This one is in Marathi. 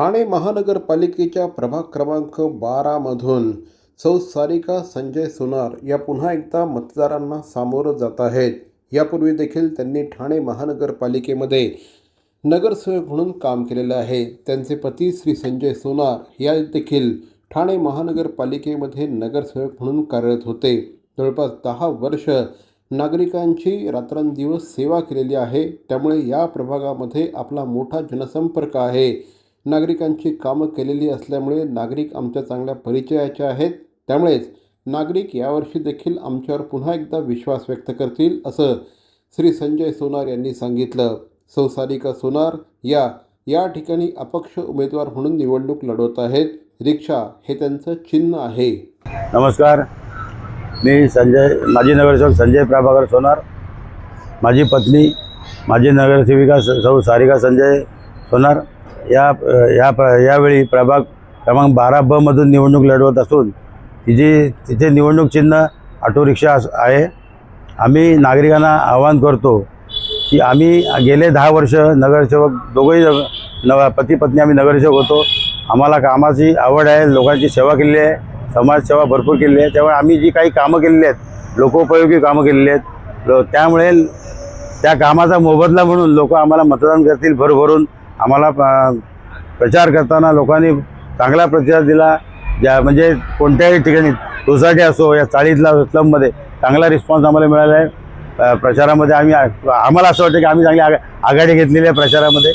ठाणे महानगरपालिकेच्या प्रभाग क्रमांक बारामधून सौ सारिका संजय सोनार या पुन्हा एकदा मतदारांना सामोरं जात आहेत. यापूर्वी देखील त्यांनी ठाणे महानगरपालिकेमध्ये नगरसेवक म्हणून काम केलेलं आहे. त्यांचे पती श्री संजय सोनार या देखील ठाणे महानगरपालिकेमध्ये नगरसेवक म्हणून कार्यरत होते. जवळपास दहा वर्ष नागरिकांची रात्रंदिवस सेवा केलेली आहे. त्यामुळे या प्रभागामध्ये आपला मोठा जनसंपर्क आहे. नागरिकांची कामं केलेली असल्यामुळे नागरिक आमच्या चांगल्या परिचयाचे आहेत. त्यामुळेच नागरिक यावर्षी देखील आमच्यावर पुन्हा एकदा विश्वास व्यक्त करतील असं श्री संजय सोनार यांनी सांगितलं. संसारिका सोनार या या ठिकाणी अपक्ष उमेदवार म्हणून निवडणूक लढवत आहेत. रिक्षा हे त्यांचं चिन्ह आहे. नमस्कार. मी संजय माजी नगरसेवक संजय प्रभाकर सोनार. माझी पत्नी माजी नगरसेविका स- सौ सारिका संजय सोनार. या या प्र यावेळी प्रभाग क्रमांक बारा बमधून निवडणूक लढवत असून तिची तिथे निवडणूक चिन्ह ऑटो रिक्षा आहे. आम्ही नागरिकांना आवाहन करतो की आम्ही गेले दहा वर्ष नगरसेवक दोघंही नव पती पत्नी आम्ही नगरसेवक होतो. आम्हाला कामाची आवड आहे लोकांची सेवा केलेली आहे समाजसेवा भरपूर केलेली आहे. त्यामुळे आम्ही जी काही कामं केलेली आहेत लोकोपयोगी कामं केलेली आहेत लो त्यामुळे त्या कामाचा मोबदला म्हणून लोक आम्हाला मतदान करतील भरभरून. आम्हाला प- प्रचार करताना लोकांनी चांगला प्रतिसाद दिला. ज्या म्हणजे कोणत्याही ठिकाणी सोसायटी असो या चाळीतला स्लममध्ये चांगला रिस्पॉन्स आम्हाला मिळाला आहे. प्रचारामध्ये आम्ही आम्हाला असं वाटतं की आम्ही चांगली आघा- आघाडी घेतलेली आहे प्रचारामध्ये.